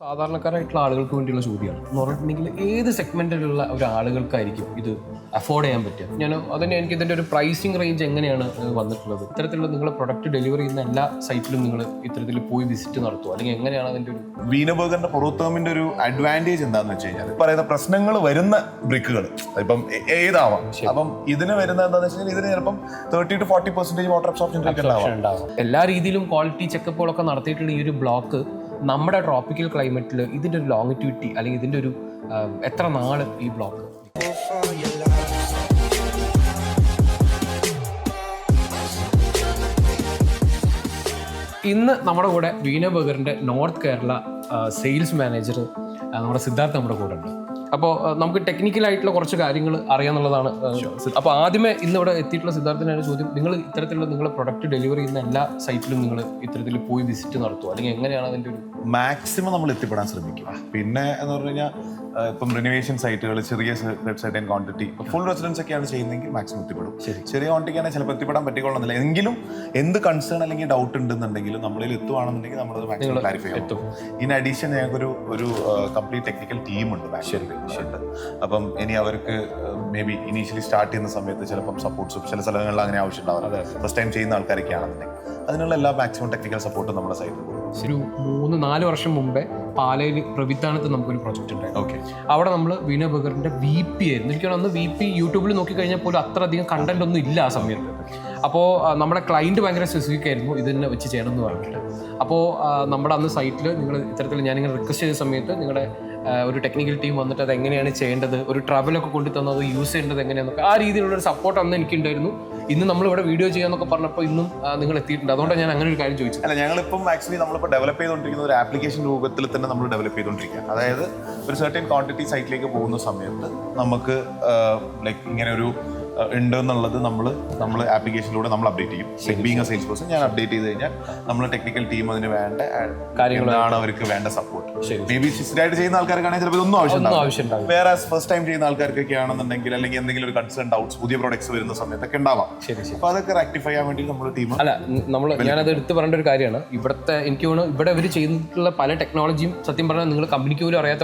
സാധാരണക്കാരായിട്ടുള്ള ആളുകൾക്ക് വേണ്ടിയുള്ള ചോദ്യമാണ്. എന്ന് പറഞ്ഞിട്ടുണ്ടെങ്കിൽ ഏത് സെഗ്മെന്റിലുള്ള ഒരു ആളുകൾക്കായിരിക്കും ഇത് അഫോർഡ് ചെയ്യാൻ പറ്റുക? ഞാൻ അതിന് എനിക്ക് ഇതിന്റെ ഒരു പ്രൈസിംഗ് റേഞ്ച് എങ്ങനെയാണ് വന്നിട്ടുള്ളത്? ഇത്തരത്തിലുള്ള നിങ്ങൾ പ്രൊഡക്റ്റ് ഡെലിവറി ചെയ്യുന്ന എല്ലാ സൈറ്റിലും നിങ്ങൾ ഇത്തരത്തിൽ പോയി വിസിറ്റ് നടത്തുക അല്ലെങ്കിൽ എങ്ങനെയാണ് അതിന്റെ ഒരു വീനബർഗറിന്റെ പുറത്തോമിന്റെ ഒരു അഡ്വാന്റേജ് എന്താന്ന് വെച്ച് കഴിഞ്ഞാൽ പറയുന്ന പ്രശ്നങ്ങൾ വരുന്ന ബ്രിക്കുകൾ ഇപ്പം ഏതാവാം? അപ്പം ഇതിന് വരുന്ന എന്താണെന്ന് വെച്ചാൽ ഇതിന് ചിലപ്പം thirty to forty percentage water absorption ഉണ്ടാവും. എല്ലാ രീതിയിലും ക്വാളിറ്റി ചെക്കപ്പുകളൊക്കെ നടത്തിയിട്ടുള്ള ഈ ഒരു ബ്ലോക്ക് നമ്മുടെ ട്രോപ്പിക്കൽ ക്ലൈമറ്റിൽ ഇതിന്റെ ഒരു ലോങ്ങിറ്റ്യൂറ്റി അല്ലെങ്കിൽ ഇതിന്റെ ഒരു എത്ര നാൾ ഈ ബ്ലോക്ക് ഇന്ന് നമ്മുടെ കൂടെ വീന ബഗറിന്റെ നോർത്ത് കേരള സെയിൽസ് മാനേജർ നമ്മുടെ സിദ്ധാർത്ഥ് നമ്മുടെ കൂടെ ഉണ്ട്. അപ്പോൾ നമുക്ക് ടെക്നിക്കലായിട്ടുള്ള കുറച്ച് കാര്യങ്ങൾ അറിയാന്നുള്ളതാണ് അപ്പോൾ ആദ്യമേ ഇന്ന് ഇവിടെ എത്തിയിട്ടുള്ള സിദ്ധാർത്ഥിനാണ് ചോദ്യം. നിങ്ങൾ ഇത്തരത്തിലുള്ള നിങ്ങളുടെ പ്രൊഡക്റ്റ് ഡെലിവറി ചെയ്യുന്ന എല്ലാ സൈറ്റിലും നിങ്ങൾ ഇത്തരത്തിൽ പോയി വിസിറ്റ് നടത്തുക അല്ലെങ്കിൽ എങ്ങനെയാണ് അതിന്റെ ഒരു മാക്സിമം നമ്മൾ എത്തിപ്പെടാൻ ശ്രമിക്കുക പിന്നെ എന്ന് പറഞ്ഞു കഴിഞ്ഞാൽ ഇപ്പം റിനോവേഷൻ സൈറ്റുകൾ ചെറിയ website and quantity full residence ഒക്കെയാണ് ചെയ്യുന്നതെങ്കിൽ മാക്സിമം എത്തിപ്പെടും. ചെറിയ ക്വാണ്ടിറ്റി ആണെങ്കിൽ ചിലപ്പോൾ എത്തിപ്പെടാൻ പറ്റിക്കൊള്ളുന്നില്ല എങ്കിലും എന്ത് കൺസേൺ അല്ലെങ്കിൽ ഡൗട്ട് ഉണ്ടെന്നുണ്ടെങ്കിലും നമ്മളിൽ എത്തുവാണെന്നുണ്ടെങ്കിൽ നമ്മളത് മാക്സിമം ക്ലാരിഫൈ ചെയ്യും ഇൻ അഡീഷൻ ഞങ്ങൾക്കൊരു ഒരു കംപ്ലീറ്റ് ടെക്നിക്കൽ ടീമുണ്ട് ഉണ്ട് അപ്പം ഇനി അവർക്ക് മേ ബി ഇനീഷ്യലി സ്റ്റാർട്ട് ചെയ്യുന്ന സമയത്ത് ചിലപ്പം സപ്പോർട്ട്സും ചില സ്ഥലങ്ങളിൽ അങ്ങനെ ആവശ്യം ഉണ്ടാവാറുണ്ട്. ഫസ്റ്റ് ടൈം ചെയ്യുന്ന ആൾക്കാരൊക്കെ ആണെന്നുണ്ടെങ്കിൽ അതിനുള്ള എല്ലാ മാക്സിമം ടെക്നിക്കൽ സപ്പോർട്ടും നമ്മുടെ കൊടുക്കും. ഒരു മൂന്ന് നാല് വർഷം മുമ്പേ പാലയിൽ പ്രവിധാനത്ത് നമുക്കൊരു പ്രോജക്റ്റ് ഉണ്ടായിരുന്നു. ഓക്കെ അവിടെ നമ്മൾ വീണ ബഗറിന്റെ വി പി ആയിരുന്നു. എനിക്ക് അന്ന് വി പി യൂട്യൂബിൽ നോക്കി കഴിഞ്ഞാൽ പോലും അത്ര അധികം കണ്ടന്റ് ഒന്നും ഇല്ല ആ സമയത്ത്. അപ്പോൾ നമ്മുടെ ക്ലയന്റ് ഭയങ്കര സ്പെസിഫിക് ആയിരുന്നു. ഇത് തന്നെ വെച്ച് ചെയ്യണം എന്ന് പറഞ്ഞിട്ട് അപ്പോൾ നമ്മുടെ അന്ന് സൈറ്റിൽ നിങ്ങൾ ഇത്തരത്തിൽ ഞാനിങ്ങനെ റിക്വസ്റ്റ് ചെയ്ത സമയത്ത് നിങ്ങളുടെ ഒരു ടെക്നിക്കൽ ടീം വന്നിട്ട് അത് എങ്ങനെയാണ് ചെയ്യേണ്ടത്? ഒരു ട്രാവലൊക്കെ കൊണ്ടു തന്നത് യൂസ് ചെയ്യേണ്ടത് എങ്ങനെയാണെന്നൊക്കെ ആ രീതിയിലുള്ള ഒരു സപ്പോർട്ട് അന്ന് എനിക്കുണ്ടായിരുന്നു. ഇന്ന് നമ്മൾ ഇവിടെ വീഡിയോ ചെയ്യാന്നൊക്കെ പറഞ്ഞപ്പോൾ ഇന്നും നിങ്ങൾ എത്തിയിട്ടുണ്ട് അതുകൊണ്ടാണ് ഞാൻ അങ്ങനെ ഒരു കാര്യം ചോദിച്ചത്. അല്ല ഞങ്ങളിപ്പം ആക്ച്വലി നമ്മളിപ്പോൾ ഡെവലപ്പ് ചെയ്തുകൊണ്ടിരിക്കുന്ന ഒരു ആപ്ലിക്കേഷൻ രൂപത്തിൽ തന്നെ നമ്മൾ ഡെവലപ്പ് ചെയ്തുകൊണ്ടിരിക്കുക അതായത് ഒരു സർട്ടൻ ക്വാണ്ടിറ്റി സൈറ്റിലേക്ക് പോകുന്ന സമയത്ത് നമുക്ക് ലൈക്ക് ഇങ്ങനെ ഒരു ഉണ്ട് എന്നുള്ളത് നമ്മൾ നമ്മൾ ആപ്ലിക്കേഷനിലൂടെ നമ്മൾ അപ്ഡേറ്റ് ചെയ്യും. ബീങ് എ സെയിൽസ് പേഴ്സൺ ഞാൻ അപ്ഡേറ്റ് ചെയ്ത് കഴിഞ്ഞാൽ നമ്മൾ ടെക്നിക്കൽ ടീം അതിന് വേണ്ട കാര്യങ്ങളാണ് അവർക്ക് വേണ്ട സപ്പോർട്ട്. മേ ബി സിസ്റ്റായിട്ട് ചെയ്യുന്ന ആൾക്കാർക്കാണെങ്കിൽ ചിലപ്പോൾ ഇതൊന്നും ആവശ്യം വേറെ ഫസ്റ്റ് ടൈം ചെയ്യുന്ന ആൾക്കാർക്കൊക്കെ ആണെന്നുണ്ടെങ്കിൽ അല്ലെങ്കിൽ എന്തെങ്കിലും ഒരു കൺസേൺ ഡൗട്ട്സ് പുതിയ പ്രോഡക്ട്സ് വരുന്ന സമയത്തൊക്കെ ഉണ്ടാവാം. അപ്പോൾ അതൊക്കെ റെക്ടിഫൈ ചെയ്യാൻ വേണ്ടി നമ്മൾ ടീം അല്ല നമ്മൾ ഞാനത് എടുത്ത് പറയേണ്ട ഒരു കാര്യമാണ്. ഇവിടുത്തെ എനിക്ക് തോന്നുന്നു ഇവിടെ ഇവർ ചെയ്തിട്ടുള്ള പല ടെക്നോളജിയും സത്യം പറഞ്ഞാൽ നിങ്ങൾ കമ്പനിക്ക് പോലും അറിയാത്ത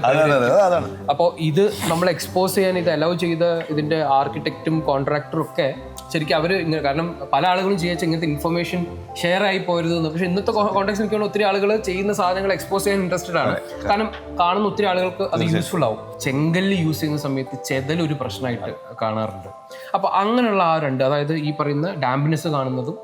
അപ്പോൾ ഇത് നമ്മൾ എക്സ്പോസ് ചെയ്യാൻ ഇത് അലൗ ചെയ്ത ഇതിന്റെ ആർക്കിടെക്റ്റും കോൺട്രാക്ടറും ഒക്കെ ശരിക്കും അവർ ഇങ്ങനെ കാരണം പല ആളുകളും ചെയ്യാച്ച ഇങ്ങനത്തെ ഇൻഫർമേഷൻ ഷെയർ ആയി പോരുത് എന്ന്. പക്ഷെ ഇന്നത്തെ കോൺടാക്ട് എനിക്ക് തോന്നുന്നു ഒത്തിരി ആളുകൾ ചെയ്യുന്ന സാധനങ്ങൾ എക്സ്പോസ് ചെയ്യാൻ ഇൻട്രസ്റ്റഡ് ആണ്. കാരണം കാണുന്ന ഒത്തിരി ആളുകൾക്ക് അത് യൂസ്ഫുൾ ആവും. ചെങ്കല്ല് യൂസ് ചെയ്യുന്ന സമയത്ത് ചെതൽ ഒരു പ്രശ്നമായിട്ട് കാണാറുണ്ട്. അപ്പോൾ അങ്ങനെയുള്ള ആ രണ്ട് അതായത് ഈ പറയുന്ന ഡാമ്പിനെസ് കാണുന്നതും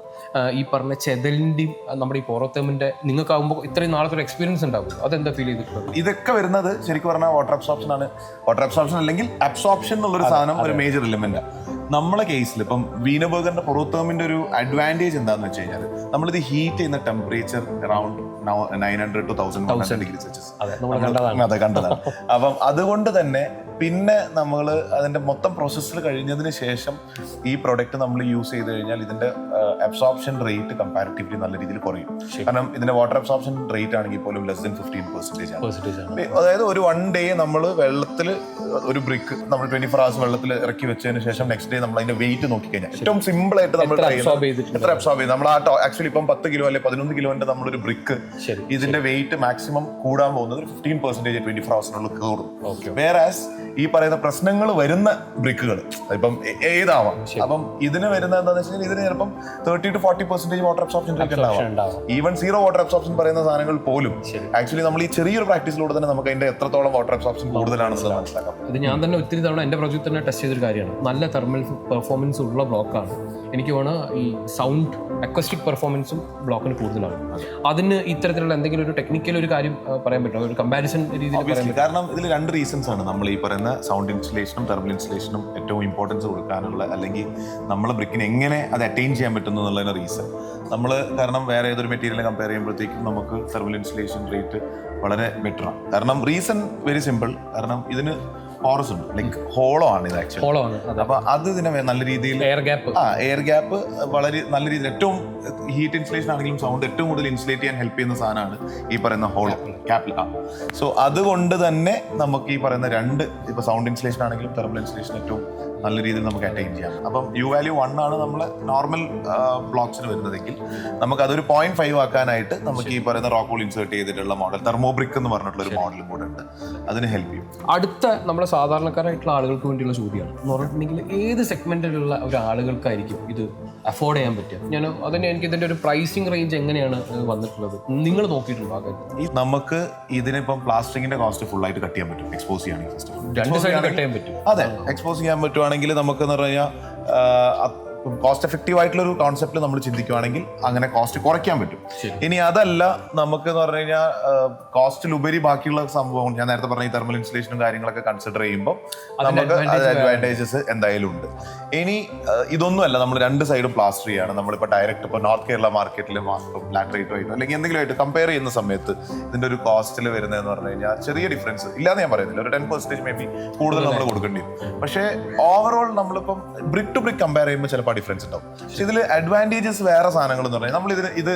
ഈ പറഞ്ഞ ചെതലിന്റെയും നമ്മുടെ ഈ പോറത്തേമിന്റെ നിങ്ങൾക്കാവുമ്പോൾ ഇത്രയും നാളത്തെ ഒരു എക്സ്പീരിയൻസ് ഉണ്ടാവും. അതെന്താ ഫീൽ ചെയ്തിട്ടുള്ളത്? ഇതൊക്കെ വരുന്നത് ശരിക്കും പറഞ്ഞാൽ വാട്ടർ അബ്സോപ്ഷൻ ആണ്. വാട്ടർ അബ്സോപ്ഷൻ അല്ലെങ്കിൽ അബ്സോപ്ഷൻ എന്നുള്ളൊരു സാധനം ഒരു മേജർ എലിമെന്റ് നമ്മളെ കേസിൽ ഇപ്പം വീനബർഗറിന്റെ പുറത്തോമിന്റെ ഒരു അഡ്വാന്റേജ് എന്താന്ന് വെച്ച് കഴിഞ്ഞാൽ നമ്മളിത് ഹീറ്റ് ചെയ്യുന്ന temperature around nine hundred to thousand degree Celsius അതെ കണ്ടതാണ്. അപ്പം അതുകൊണ്ട് തന്നെ പിന്നെ നമ്മൾ അതിന്റെ മൊത്തം പ്രോസസ്സിൽ കഴിഞ്ഞതിന് ശേഷം ഈ പ്രൊഡക്റ്റ് നമ്മൾ യൂസ് ചെയ്ത് കഴിഞ്ഞാൽ ഇതിന്റെ അബ്സോർപ്ഷൻ റേറ്റ് കമ്പാരിറ്റീവ്ലി നല്ല രീതിയിൽ കുറയും. കാരണം ഇതിന്റെ വാട്ടർ അബ്സോർപ്ഷൻ റേറ്റ് ആണെങ്കിൽ പോലും ലെസ് ദൻ ഫിഫ്റ്റീൻ പെർസെന്റേജ് ആണ്. അതായത് ഒരു വൺ ഡേ നമ്മൾ വെള്ളത്തിൽ ഒരു ബ്രിക്ക് നമ്മൾ ട്വന്റി ഫോർ ഹവേഴ്സ് വെള്ളത്തിൽ ഇറക്കി വെച്ചതിന് ശേഷം നെക്സ്റ്റ് ഡേ നമ്മൾ അതിന്റെ വെയിറ്റ് നോക്കിക്കഴിഞ്ഞാൽ ഏറ്റവും സിമ്പിൾ ആയിട്ട് നമ്മൾ എത്ര അബ്സോർബ് ചെയ്ത്? നമ്മൾ ആ ആക്ച്വലി ഇപ്പം പത്ത് കിലോ അല്ലെ പതിനൊന്ന് കിലോന്റെ നമ്മളൊരു ബ്രിക്ക് ഇതിന്റെ വെയിറ്റ് മാക്സിമം കൂടാൻ പോകുന്നത് ഫിഫ്റ്റീൻ പെർസെന്റേജ് ട്വന്റി ഫോർ ഹവേഴ്സിനുള്ളിൽ കൂടും വേറെ വേറെ ഈ പറയുന്ന പ്രശ്നങ്ങൾ വരുന്ന ബ്രിക്കുകൾ ഇപ്പം ഏതാവാം? അപ്പം ഇതിന് വരുന്ന എന്താണെന്ന് വെച്ചാൽ ഇതിന് ചിലപ്പം thirty to forty percentage water absorption rate ഉണ്ടാവാം. ഈവൻ സീറോ വാട്ടർ അബ്സോർപ്ഷൻ പറയുന്ന സാധനങ്ങൾ പോലും. ആക്ച്വലി നമ്മൾ ഈ ചെറിയൊരു പ്രാക്ടീസിലൂടെ തന്നെ നമുക്ക് അതിന്റെ എത്രത്തോളം വാട്ടർ അബ്സോർപ്ഷൻ കൂടുതലാണെന്ന് മനസ്സിലാക്കാം. ഇത് ഞാൻ തന്നെ ഒത്തിരി തവണ എന്റെ പ്രൊജക്ട് തന്നെ ടെസ്റ്റ് ചെയ്തൊരു കാര്യമാണ്. നല്ല തെർമൽ പെർഫോമൻസ് ഉള്ള ബ്ലോക്കാണ് എനിക്ക് വേണം ഈ സൗണ്ട് അക്വസ്റ്റിക് പെർഫോമൻസും ബ്ലോക്കിന് കൂടുതലാണ്. അതിന് ഇത്തരത്തിലുള്ള എന്തെങ്കിലും ഒരു ടെക്നിക്കൽ ഒരു കാര്യം പറയാൻ പറ്റുമോ? ഒരു കമ്പാരിസൺ രീതിയിൽ കാരണം ഇതിൽ രണ്ട് റീസൺസ് ആണ്. നമ്മൾ ഈ പറയുന്ന സൗണ്ട് ഇൻസുലേഷനും തെർമൽ ഇൻസ്റ്റലേഷനും ഏറ്റവും ഇമ്പോർട്ടൻസ് കൊടുക്കാനുള്ള അല്ലെങ്കിൽ നമ്മളെ ബ്രിക്കിന് എങ്ങനെ അത് അറ്റൈൻ ചെയ്യാൻ പറ്റുന്നു എന്നുള്ളതിന് റീസൺ നമ്മൾ കാരണം വേറെ ഏതൊരു മെറ്റീരിയൽ കമ്പയർ ചെയ്യുമ്പോഴത്തേക്കും നമുക്ക് തെർമൽ ഇൻസ്റ്റലേഷൻ റേറ്റ് വളരെ ബെറ്ററാണ് കാരണം റീസൺ വെരി സിമ്പിൾ കാരണം ഇതിന് പോറസ് ഉണ്ട്. ലൈക്ക് ഹോളോ ആണ് ഇത് ആക്ച്വലി ഹോളോ ആണ് അപ്പൊ അത് ഇതിനെ നല്ല രീതിയിൽ എയർ ഗ്യാപ്പ് ആ എയർ ഗ്യാപ്പ് വളരെ നല്ല രീതിയിൽ ഏറ്റവും ഹീറ്റ് ഇൻസുലേഷൻ ആണെങ്കിലും സൗണ്ട് ഏറ്റവും കൂടുതൽ ഇൻസുലേറ്റ് ചെയ്യാൻ ഹെൽപ്പ് ചെയ്യുന്ന സാധനമാണ് ഈ പറയുന്ന ഹോളോ ക്യാപ്പിൽ ആ. സോ അതുകൊണ്ട് തന്നെ നമുക്ക് ഈ പറയുന്ന രണ്ട് ഇപ്പൊ സൗണ്ട് ഇൻസുലേഷൻ ആണെങ്കിലും തെർമൽ ഇൻസുലേഷൻ ഏറ്റവും നല്ല രീതിയിൽ നമുക്ക് അറ്റൈൻ ചെയ്യാം. അപ്പം യു വാല്യൂ വൺ ആണ് നമ്മൾ നോർമൽ ബ്ലോക്സിന് വരുന്നതെങ്കിൽ നമുക്ക് അതൊരു പോയിന്റ് ഫൈവ് ആക്കാനായിട്ട് നമുക്ക് ഈ പറയുന്ന റോക്കോൾ ഇൻസേർട്ട് ചെയ്തിട്ടുള്ള മോഡൽ തെർമോബ്രിക് എന്ന് പറഞ്ഞിട്ടുള്ള ഒരു മോഡലും കൂടെ ഉണ്ട്. അതിന് ഹെൽപ്പ് ചെയ്യും. അടുത്ത നമ്മുടെ സാധാരണക്കാരായിട്ടുള്ള ആളുകൾക്ക് വേണ്ടിയുള്ള ചോദ്യമാണ്. എന്ന് പറഞ്ഞിട്ടുണ്ടെങ്കിൽ ഏത് സെഗ്മെന്റിലുള്ള ഒരു ആളുകൾക്കായിരിക്കും ഇത് അഫോർഡ് ചെയ്യാൻ പറ്റുക. ഞാൻ അതിന് എനിക്ക് ഇതിന്റെ ഒരു പ്രൈസിങ് റേഞ്ച് എങ്ങനെയാണ് വന്നിട്ടുള്ളത്? നിങ്ങൾ നോക്കിയിട്ടുണ്ടോ ആ കാര്യം? ഈ നമുക്ക് ഇതിനിപ്പം പ്ലാസ്റ്റിക്കിന്റെ കോസ്റ്റ് ഫുൾ ആയിട്ട് കട്ട് ചെയ്യാൻ പറ്റും എക്സ്പോസ് ചെയ്യുകയാണെങ്കിൽ ഫസ്റ്റ് രണ്ട് സൈഡ് കട്ട് ചെയ്യാൻ പറ്റും. അതെ എക്സ്പോസ് ചെയ്യാൻ പറ്റുവാണെങ്കിൽ നമുക്ക് എന്ന് പറഞ്ഞു കഴിഞ്ഞാൽ കോസ്റ്റ് എഫക്റ്റീവ് ആയിട്ടുള്ള ഒരു കോൺസെപ്റ്റ് നമ്മൾ ചിന്തിക്കുവാണെങ്കിൽ അങ്ങനെ കോസ്റ്റ് കുറയ്ക്കാൻ പറ്റും. ഇനി അതല്ല നമുക്ക് എന്ന് പറഞ്ഞു കഴിഞ്ഞാൽ കോസ്റ്റിലുപരി ബാക്കിയുള്ള സംഭവം ഞാൻ നേരത്തെ പറഞ്ഞ ഈ തെർമൽ ഇൻസുലേഷനും കാര്യങ്ങളൊക്കെ കൺസിഡർ ചെയ്യുമ്പോൾ നമുക്ക് അഡ്വാന്റേജസ് എന്തായാലും ഉണ്ട്. ഇനി ഇതൊന്നും ഇതൊന്നുമല്ല നമ്മൾ രണ്ട് സൈഡും പ്ലാസ്റ്റർ ചെയ്യാണ്. നമ്മളിപ്പോൾ ഡയറക്റ്റ് ഇപ്പോൾ നോർത്ത് കേരള മാർക്കറ്റിൽ ലാറ്ററേറ്റോ ആയിട്ടോ അല്ലെങ്കിൽ എന്തെങ്കിലും ആയിട്ട് കമ്പയർ ചെയ്യുന്ന സമയത്ത് ഇതിന്റെ ഒരു കോസ്റ്റിൽ വരുന്നതെന്ന് പറഞ്ഞു കഴിഞ്ഞാൽ ചെറിയ ഡിഫറൻസ് ഇല്ലാന്ന് ഞാൻ പറയുന്നില്ല. ഒരു ടെൻ പെർസെന്റേജ് മേ ബി കൂടുതൽ നമ്മൾ കൊടുക്കേണ്ടി വരും. പക്ഷേ ഓവറോൾ നമ്മളിപ്പം ബ്രിക് ടു ബ്രിക് കമ്പയർ ചെയ്യുമ്പോൾ ചിലപ്പോൾ ഡിഫറൻസ് ഉണ്ടാവും. പക്ഷെ ഇതിൽ അഡ്വാന്റേജസ് വേറെ സാധനങ്ങൾ എന്ന് പറഞ്ഞാൽ നമ്മൾ ഇതിന് ഇത്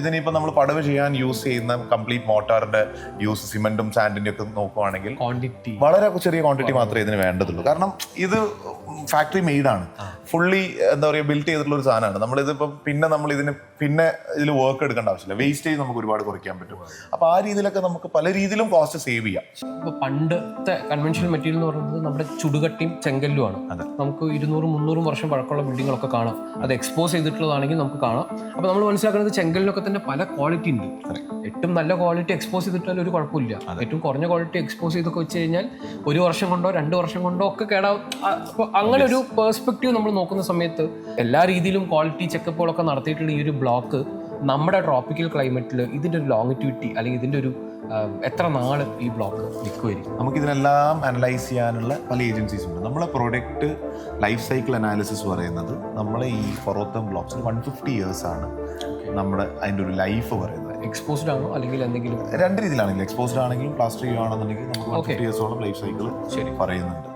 ഇതിനിപ്പോൾ നമ്മൾ പടവ് ചെയ്യാൻ യൂസ് ചെയ്യുന്ന കംപ്ലീറ്റ് മോട്ടാറിന്റെ യൂസ് സിമെന്റും സാൻഡിന്റെ ഒക്കെ നോക്കുവാണെങ്കിൽ വളരെ ചെറിയ ക്വാണ്ടിറ്റി മാത്രമേ ഇതിന് വേണ്ടതുള്ളൂ. കാരണം ഇത് ഫാക്ടറി മെയ്ഡാണ് ഫുള്ളി എന്താ പറയുക ബിൽഡ് ചെയ്തിട്ടുള്ള ഒരു സാധനമാണ്. നമ്മൾ ഇതിപ്പം പിന്നെ നമ്മൾ ഇതിന് പിന്നെ ഇതിൽ വർക്ക് എടുക്കേണ്ട ആവശ്യമില്ല. വേസ്റ്റേജ് നമുക്ക് ഒരുപാട് കുറയ്ക്കാൻ പറ്റും. അപ്പോൾ ആ രീതിയിലൊക്കെ നമുക്ക് പല രീതിയിലും കോസ്റ്റ് സേവ് ചെയ്യാം. ഇപ്പോൾ പണ്ടത്തെ കൺവെൻഷണൽ മെറ്റീരിയൽ എന്ന് പറയുന്നത് നമ്മുടെ ചുടുകട്ടിയും ചെങ്കല്ലുമാണ്. അതെ. നമുക്ക് ഇരുന്നൂറും മുന്നൂറും വർഷം പഴക്കമുള്ള ബിൽഡിങ്ങുകളൊക്കെ കാണാം. അത് എക്സ്പോസ് ചെയ്തിട്ടുള്ളതാണെങ്കിൽ നമുക്ക് കാണാം. അപ്പോൾ നമ്മൾ മനസ്സിലാക്കുന്നത് ചെങ്കലിനൊക്കെ തന്നെ പല ക്വാളിറ്റി ഉണ്ട്. ഏറ്റവും നല്ല ക്വാളിറ്റി എക്സ്പോസ് ചെയ്തിട്ടാൽ ഒരു കുഴപ്പമില്ല. ഏറ്റവും കുറഞ്ഞ ക്വാളിറ്റി എക്സ്പോസ് ചെയ്തൊക്കെ വെച്ച് കഴിഞ്ഞാൽ ഒരു വർഷം കൊണ്ടോ രണ്ട് വർഷം കൊണ്ടോ ഒക്കെ കേടാവും. അപ്പോൾ അപ്പൊ അങ്ങനെ ഒരു പെർസ്പെക്റ്റീവ് നമ്മൾ നോക്കുന്ന സമയത്ത് എല്ലാ രീതിയിലും ക്വാളിറ്റി ചെക്കപ്പുകളൊക്കെ നടത്തിയിട്ടുള്ള ഈ ഒരു ബ്ലോക്ക് നമ്മുടെ ട്രോപ്പിക്കൽ ക്ലൈമറ്റിൽ ഇതിന്റെ ഒരു ലോങ്ങിറ്റ്യൂറ്റി അല്ലെങ്കിൽ ഇതിന്റെ ഒരു എത്ര നാൾ ഈ ബ്ലോക്ക് നിൽക്കുമായിരിക്കും നമുക്ക് ഇതിനെല്ലാം അനലൈസ് ചെയ്യാനുള്ള പല ഏജൻസീസ് ഉണ്ട്. നമ്മളെ പ്രൊഡക്റ്റ് ലൈഫ് സൈക്കിൾ അനാലിസിസ് പറയുന്നത് നമ്മളെ ഈ ഫൊറോത്തം ബ്ലോക്സിൽ വൺ ഫിഫ്റ്റി ഇയേഴ്സ് ആണ് നമ്മുടെ അതിന്റെ ഒരു ലൈഫ് പറയുന്നത്. എക്സ്പോസ്ഡ് ആണോ അല്ലെങ്കിൽ എന്തെങ്കിലും? രണ്ട് രീതിയിലാണെങ്കിലും. എക്സ്പോസ്ഡ് ആണെങ്കിലും പ്ലാസ്റ്റർ ചെയ്യുകയാണെന്നുണ്ടെങ്കിൽ നമുക്ക് വൺ ഫിഫ്റ്റി ഇയേഴ്സോളം ലൈഫ് സൈക്കിൾ ശരി. പറയുന്നുണ്ട്.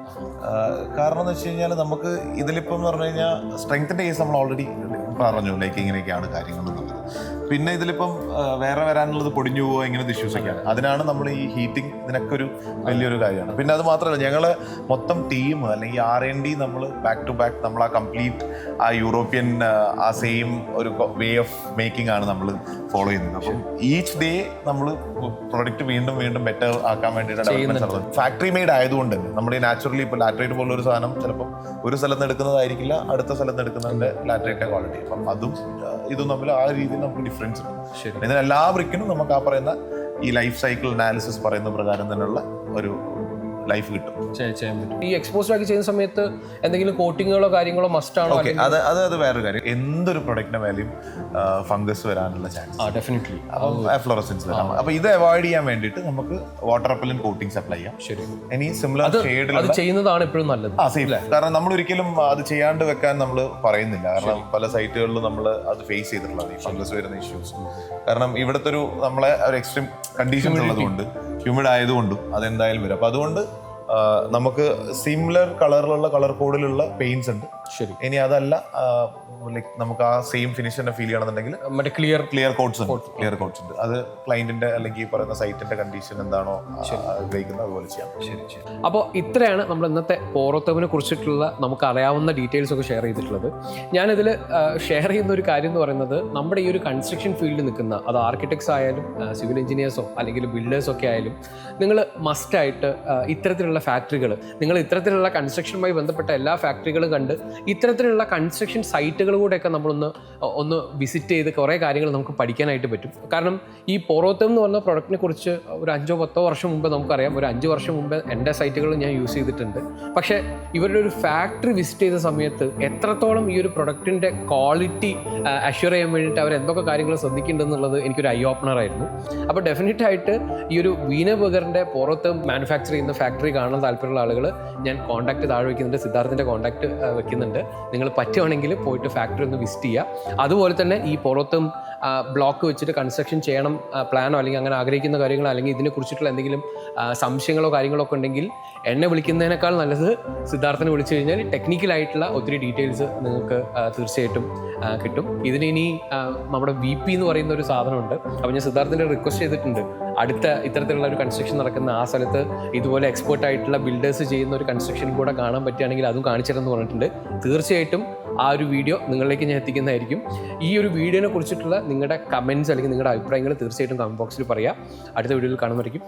കാരണം എന്ന് വെച്ച് കഴിഞ്ഞാൽ നമുക്ക് ഇതിലിപ്പം എന്ന് പറഞ്ഞു കഴിഞ്ഞാൽ സ്ട്രെങ്ത്തിന്റെ കേസ് നമ്മൾ ഓൾറെഡി പറഞ്ഞു ലൈക്ക് ഇങ്ങനെയൊക്കെയാണ് കാര്യങ്ങൾ പിന്നെ ഇതിലിപ്പം വേറെ വരാനുള്ളത് പൊടിഞ്ഞു പോവുക ഇങ്ങനത്തെ ഇഷ്യൂസ് ഒക്കെയാണ്. അതിനാണ് നമ്മൾ ഈ ഹീറ്റിംഗ് ഇതിനൊക്കെ ഒരു വലിയൊരു കാര്യമാണ്. പിന്നെ അത് മാത്രമല്ല ഞങ്ങൾ മൊത്തം ടീം അല്ലെങ്കിൽ ആർ എൻ ഡി നമ്മൾ ബാക്ക് ടു ബാക്ക് നമ്മൾ ആ കംപ്ലീറ്റ് ആ യൂറോപ്യൻ ആ, സെയിം ഒരു വേ ഓഫ് മേക്കിംഗ് ആണ് നമ്മൾ ഫോളോ ചെയ്യുന്നത്. അപ്പം ഈച്ച് ഡേ നമ്മൾ പ്രൊഡക്റ്റ് വീണ്ടും വീണ്ടും ബെറ്റർ ആക്കാൻ വേണ്ടിയിട്ട് ഡെവലപ്മെന്റ് ഫാക്ടറി മെയ്ഡ് ആയതുകൊണ്ട് തന്നെ നമ്മുടെ നാച്ചുറലി ഇപ്പോൾ ലാറ്ററേറ്റ് പോലുള്ള ഒരു സാധനം ചിലപ്പോൾ ഒരു സ്ഥലത്ത് എടുക്കുന്നതായിരിക്കില്ല അടുത്ത സ്ഥലത്ത് എടുക്കുന്നതിന്റെ എടുക്കുന്നതിന്റെ ലാറ്ററേറ്റ് ക്വാളിറ്റി അപ്പം അതും ഇതും തമ്മിൽ ആ രീതിയിൽ നമുക്ക് ഡിഫറൻസ് ഉണ്ട്. ശരി. ഇതിന് എല്ലാ ബ്രിക്കിനും നമുക്ക് ആ പറയുന്ന ഈ ലൈഫ് സൈക്കിൾ അനാലിസിസ് പറയുന്ന പ്രകാരം തന്നെയുള്ള ഒരു ലൈഫ് കിട്ടും. ചെയ്യാൻ ചെയ്യാൻ പറ്റും. ഈ എക്സ്പോസ് ആക്കി ചെയ്യുന്ന സമയത്ത് എന്തെങ്കിലും കോട്ടിങ്ങുകളോ കാര്യങ്ങളോ മസ്റ്റ് ആണോ? ഓക്കെ അത് അത് അത് വേറൊരു കാര്യം. എന്തൊരു പ്രൊഡക്റ്റിന്റെ മേലെയും ഫംഗസ് വരാനുള്ള ചാൻസ് ഡെഫിനറ്റ്ലി ഫ്ലോറസൻസ് വരാം. അപ്പൊ ഇത് അവോയ്ഡ് ചെയ്യാൻ വേണ്ടിയിട്ട് നമുക്ക് വാട്ടർ അപ്പലൻ കോട്ടിങ്സ് അപ്ലൈ ചെയ്യാം. ശരി. ഇനി സിമിലർ അത് ചെയ്യുന്നതാണ് എപ്പോഴും നല്ലത് ആ സേഫ് കാരണം നമ്മൾ ഒരിക്കലും അത് ചെയ്യാണ്ട് വെക്കാൻ നമ്മൾ പറയുന്നില്ല. കാരണം പല സൈറ്റുകളിലും നമ്മൾ അത് ഫേസ് ചെയ്തിട്ടുള്ളത് ഈ ഫംഗസ് വരുന്ന ഇഷ്യൂസ് കാരണം ഇവിടുത്തെ ഒരു നമ്മളെ ഒരു എക്സ്ട്രീം കണ്ടീഷൻ ഉള്ളതുകൊണ്ട് ഹ്യൂമിഡ് ആയതുകൊണ്ടും അതെന്തായാലും വരും. അപ്പോൾ അതുകൊണ്ട് നമുക്ക് സിമിലർ കളറിലുള്ള കളർ കോഡിലുള്ള പെയിൻസ് ഉണ്ട്. ശരി. ഇനി അതല്ല ലൈക്ക് നമുക്ക് ആ സെയിം ഫിനിഷ് തന്നെ ഫീൽ ചെയ്യണമെന്നുണ്ടെങ്കിൽ മറ്റേ ക്ലിയർ ക്ലിയർ കോഡ്സ് ഉണ്ട്. ക്ലിയർ കോഡ്സ് ഉണ്ട്. അത് ക്ലയന്റിന്റെ അല്ലെങ്കിൽ പറയുന്ന സൈറ്റിന്റെ കണ്ടീഷൻ എന്താണോ ഉപയോഗിക്കുന്നത് അതുപോലെ ചെയ്യാം. ശരി ശരി. അപ്പോൾ ഇത്രയാണ് നമ്മൾ ഇന്നത്തെ പോറത്തവിനെ കുറിച്ചിട്ടുള്ള നമുക്ക് അറിയാവുന്ന ഡീറ്റെയിൽസ് ഒക്കെ ഷെയർ ചെയ്തിട്ടുള്ളത്. ഞാനിതിൽ ഷെയർ ചെയ്യുന്ന ഒരു കാര്യം എന്ന് പറയുന്നത് നമ്മുടെ ഈ ഒരു കൺസ്ട്രക്ഷൻ ഫീൽഡിൽ നിൽക്കുന്ന അത് ആർക്കിടെക്ട്സ് ആയാലും സിവിൽ എഞ്ചിനീയേഴ്സോ അല്ലെങ്കിൽ ബിൽഡേഴ്സോ ഒക്കെ ആയാലും നിങ്ങൾ മസ്റ്റായിട്ട് ഇത്തരത്തിലുള്ള ഫാക്ടറികൾ നിങ്ങൾ ഇത്തരത്തിലുള്ള കൺസ്ട്രക്ഷനുമായി ബന്ധപ്പെട്ട എല്ലാ ഫാക്ടറികളും കണ്ട് ഇത്തരത്തിലുള്ള കൺസ്ട്രക്ഷൻ സൈറ്റുകൾ കൂടെയൊക്കെ നമ്മളൊന്ന് ഒന്ന് വിസിറ്റ് ചെയ്ത് കുറേ കാര്യങ്ങൾ നമുക്ക് പഠിക്കാനായിട്ട് പറ്റും. കാരണം ഈ പോറോത്തം എന്ന് പറഞ്ഞ പ്രൊഡക്റ്റിനെ കുറിച്ച് ഒരു അഞ്ചോ പത്തോ വർഷം മുമ്പ് നമുക്കറിയാം. ഒരു അഞ്ച് വർഷം മുമ്പ് എന്റെ സൈറ്റുകൾ ഞാൻ യൂസ് ചെയ്തിട്ടുണ്ട്. പക്ഷേ ഇവരുടെ ഒരു ഫാക്ടറി വിസിറ്റ് ചെയ്ത സമയത്ത് എത്രത്തോളം ഈ ഒരു പ്രൊഡക്റ്റിന്റെ ക്വാളിറ്റി അഷ്യൂർ ചെയ്യാൻ വേണ്ടിയിട്ട് അവർ എന്തൊക്കെ കാര്യങ്ങൾ ശ്രദ്ധിക്കുന്നുണ്ടെന്നുള്ളത് എനിക്കൊരു ഐ ഓപ്പണർ ആയിരുന്നു. അപ്പോൾ ഡെഫിനറ്റ് ആയിട്ട് ഈ ഒരു വീന ബഗറിന്റെ പുറത്ത് മാനുഫാക്ചർ ചെയ്യുന്ന ഫാക്ടറി കാണാൻ താല്പര്യമുള്ള ആളുകൾ ഞാൻ കോൺടാക്ട് താഴെ വയ്ക്കുന്നുണ്ട്. സിദ്ധാർത്ഥിന്റെ കോൺടാക്ട് വെക്കുന്നുണ്ട് നിങ്ങൾ പറ്റുവാണെങ്കിൽ പോയിട്ട് ഫാക്ടറി ഒന്ന് വിസിറ്റ് ചെയ്യുക. അതുപോലെ തന്നെ ഈ പുറത്തും ബ്ലോക്ക് വെച്ചിട്ട് കൺസ്ട്രക്ഷൻ ചെയ്യണം പ്ലാനോ അല്ലെങ്കിൽ അങ്ങനെ ആഗ്രഹിക്കുന്ന കാര്യങ്ങളോ അല്ലെങ്കിൽ ഇതിനെ കുറിച്ചിട്ടുള്ള എന്തെങ്കിലും സംശയങ്ങളോ കാര്യങ്ങളോ ഒക്കെ ഉണ്ടെങ്കിൽ എന്നെ വിളിക്കുന്നതിനേക്കാൾ നല്ലത് സിദ്ധാർത്ഥനെ വിളിച്ചു കഴിഞ്ഞാൽ ടെക്നിക്കലായിട്ടുള്ള ഒത്തിരി ഡീറ്റെയിൽസ് നിങ്ങൾക്ക് തീർച്ചയായിട്ടും കിട്ടും. ഇതിന് നമ്മുടെ വി പി എന്ന് പറയുന്ന ഒരു സാധനമുണ്ട്. അപ്പോൾ ഞാൻ സിദ്ധാർത്ഥിന്റെ റിക്വസ്റ്റ് ചെയ്തിട്ടുണ്ട്. അടുത്ത ഇത്തരത്തിലുള്ള ഒരു കൺസ്ട്രക്ഷൻ നടക്കുന്ന ആ സ്ഥലത്ത് ഇതുപോലെ എക്സ്പേർട്ട് ആയിട്ടുള്ള ബിൽഡേഴ്സ് ചെയ്യുന്ന ഒരു കൺസ്ട്രക്ഷൻ കൂടെ കാണാൻ പറ്റുകയാണെങ്കിൽ അതും കാണിച്ചിരുന്നു പറഞ്ഞിട്ടുണ്ട്. തീർച്ചയായിട്ടും ആ ഒരു വീഡിയോ നിങ്ങളിലേക്ക് ഞാൻ എത്തിക്കുന്നതായിരിക്കും. ഈ ഒരു വീഡിയോനെ കുറിച്ചിട്ടുള്ള നിങ്ങളുടെ കമൻസ് അല്ലെങ്കിൽ നിങ്ങളുടെ അഭിപ്രായങ്ങൾ തീർച്ചയായിട്ടും കമന്റ് ബോക്സിൽ പറയുക അടുത്ത വീഡിയോയിൽ കാണുന്നതായിരിക്കും